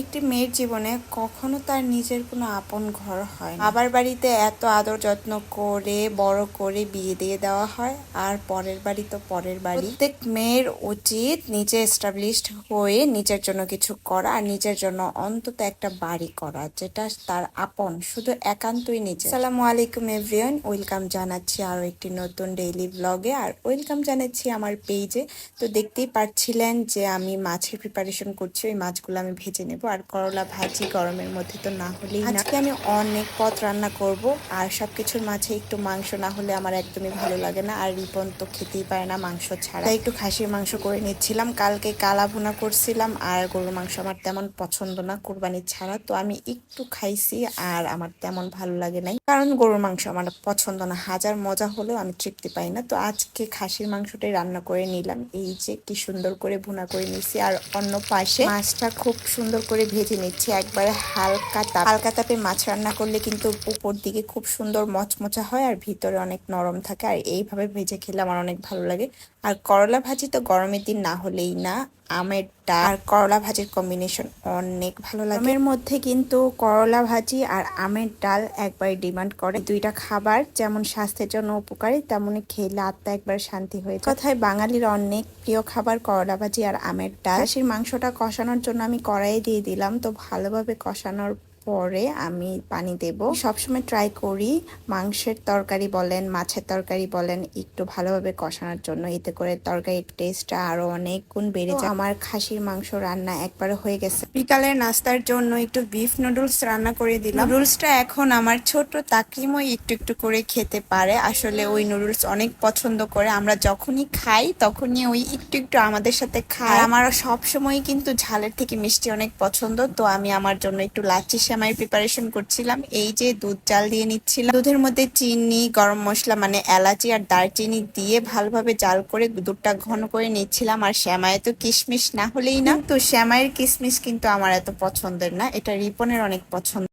একটি মেয়ের জীবনে কখনো তার নিজের কোনো আপন ঘর হয় বাবার বাড়িতে এত আদর যত্ন করে, বড় করে বিয়ে দিয়ে দেওয়া হয়, আর পরের বাড়ি তো পরের বাড়ি। প্রত্যেক মেয়ের উচিত নিজে এস্টাবলিশড হয়ে নিজের জন্য কিছু করা আর নিজের জন্য অন্তত একটা বাড়ি করা, যেটা তার আপন, শুধু একান্তই নিজে সালামু আলাইকুম এভরিওয়ান ওয়েলকাম জানাচ্ছি আরও একটি নতুন ডেইলি ব্লগে আর ওয়েলকাম জানাচ্ছি আমার পেজে তো দেখতেই পাচ্ছিলেন যে আমি মাছের প্রিপারেশন করছি, ওই মাছগুলো আমি ভেজে নেব। আর করলা ভাজি গরমের মধ্যে তো না হলেই আজকে আমি অনেক পথ রান্না করব, আর সবকিছুর মাঝে একটু মাংস না হলে আমার একদমই ভালো লাগে না, আর রিপন তো খেতেই পারে না মাংস ছাড়া। একটু খাসির মাংস করে নিচ্ছিলাম, কালকে কালা ভুনা করছিলাম, আর গরুর মাংস আমার তেমন পছন্দ না, কোরবানি ছাড়া। তো আমি একটু খাইছি, আর আমার তেমন ভালো লাগে নাই। কারণ গরুর মাংস আমার পছন্দ না, হাজার মজা হলেও আমি তৃপ্তি পাই না। তো আজকে খাসির মাংসটাই রান্না করে নিলাম, এই যে কি সুন্দর করে ভুনা করে নিছি আর অন্য পাশে মাছটা খুব সুন্দর করে ভেজে নিচ্ছি। একবারে হালকা তাপ। হালকা তাপে মাছ রান্না করলে কিন্তু উপর দিকে খুব সুন্দর মচমচা হয় আর ভিতরে অনেক নরম থাকে। আর এইভাবে ভেজে খেলে আমার অনেক ভালো লাগে। আর করলা ভাজি তো গরমের দিন না হলেই না, আমের ডাল আর করলা ভাজির কম্বিনেশন অনেক ভালো লাগে। আমের মধ্যে কিন্তু করলা ভাজি আর আমের ডাল একবার ডিমান্ড করে। দুইটা খাবার যেমন স্বাস্থ্যের জন্য উপকারী তেমনই খেলে আত্মা একবার শান্তি হয়ে কথায় বাঙালির অনেক প্রিয় খাবার করলা ভাজি আর আমের ডাল। মাংসটা কষানোর জন্য আমি কড়াই দিয়ে দিলাম। তো ভালোভাবে কষানোর পরে আমি পানি দেব। সবসময় ট্রাই করি মাংসের তরকারি বলেন, মাছের তরকারি বলেন, একটু ভালোভাবে কষানোর জন্য। এতে করে তরকারির টেস্টটা আরও অনেক গুণ বেড়ে যায়। আমার খাসির মাংস রান্না একবারে হয়ে গেছে। বিকালের নাস্তার জন্য একটু বিফ নুডলস রান্না করে দিলাম। নুডলসটা এখন আমার ছোট তাকরিমও একটু একটু করে খেতে পারে। আসলে ওই নুডলস অনেক পছন্দ করে। আমরা যখনই খাই, তখনই ওই একটু একটু আমাদের সাথে খায়। আমার সবসময় কিন্তু ঝালের থেকে মিষ্টি অনেক পছন্দ। তো আমি আমার জন্য একটু লাচ্ছি সেমাই প্রিপারেশন করছিলাম, এই যে দুধ জাল দিয়ে নিচ্ছিলাম। দুধের মধ্যে চিনি, গরম মশলা মানে এলাচি আর দারচিনি দিয়ে ভালোভাবে জাল করে দুধটা ঘন করে নিচ্ছিলাম। আর শ্যামায় তো কিশমিশ না হলেই না। তো শ্যামায়ের কিশমিশ কিন্তু আমার এত পছন্দের না, এটা রিপনের অনেক পছন্দ।